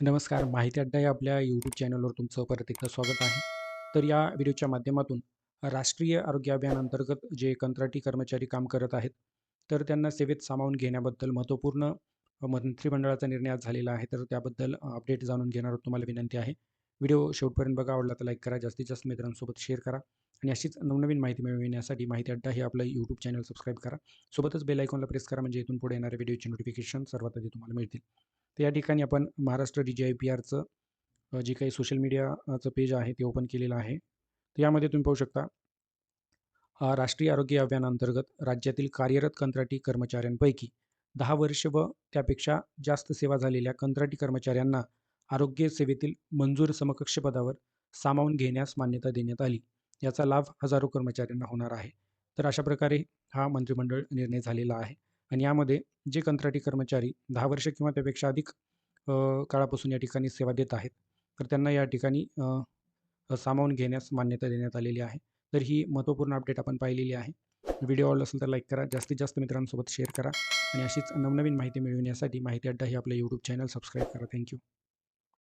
नमस्कार. माहिती अड्डा या आपल्या यूट्यूब चॅनलवर तुमचं परत एकदा स्वागत आहे. तर या व्हिडिओच्या माध्यमातून राष्ट्रीय आरोग्य अभियानांतर्गत जे कंत्राटी कर्मचारी काम करत आहेत तर त्यांना सेवेत सामावून घेण्याबद्दल महत्त्वपूर्ण मंत्रिमंडळाचा निर्णय आज झालेला आहे. तर त्याबद्दल अपडेट जाणून घेणार तुम्हाला विनंती आहे. व्हिडिओ शेवटपर्यंत बघा. आवडला तर लाईक करा. जास्तीत जास्त मित्रांसोबत शेअर करा. आणि अशीच नवनवीन माहिती मिळविण्यासाठी माहिती अड्डा हे आपलं यूट्यूब चॅनल सबस्क्राईब करा. सोबतच बेल आयकॉनला प्रेस करा. म्हणजे इथून पुढे येणाऱ्या व्हिडिओची नोटिफिकेशन सर्वात आधी तुम्हाला मिळतील. तर या ठिकाणी आपण Maharashtra D G I P आरचं जे काही सोशल मीडियाचं पेज आहे ते ओपन केलेलं आहे. तर यामध्ये तुम्ही पाहू शकता राष्ट्रीय आरोग्य अभियानांतर्गत राज्यातील कार्यरत कंत्राटी कर्मचाऱ्यांपैकी दहा वर्ष व त्यापेक्षा जास्त सेवा झालेल्या कंत्राटी कर्मचाऱ्यांना आरोग्य सेवेतील मंजूर समकक्ष पदावर सामावून घेण्यास मान्यता देण्यात आली. याचा लाभ हजारो कर्मचाऱ्यांना होणार आहे. तर अशा प्रकारे हा मंत्रिमंडळ निर्णय झालेला आहे. आणि यामध्ये जे कंत्राटी कर्मचारी दहा वर्ष किंवा त्यापेक्षा अधिक काळापासून या ठिकाणी सेवा देत आहेत तर त्यांना या ठिकाणी सामावून घेण्यास मान्यता देण्यात आलेली आहे. तर ही महत्त्वपूर्ण अपडेट आपण पाहिलेली आहे. व्हिडिओ आवडला असेल तर लाईक करा जास्तीत जास्त मित्रांसोबत शेअर करा आणि अशीच नवनवीन माहिती मिळविण्यासाठी माहिती अड्डा ही आपलं यूट्यूब चॅनल सबस्क्राईब करा. Thank you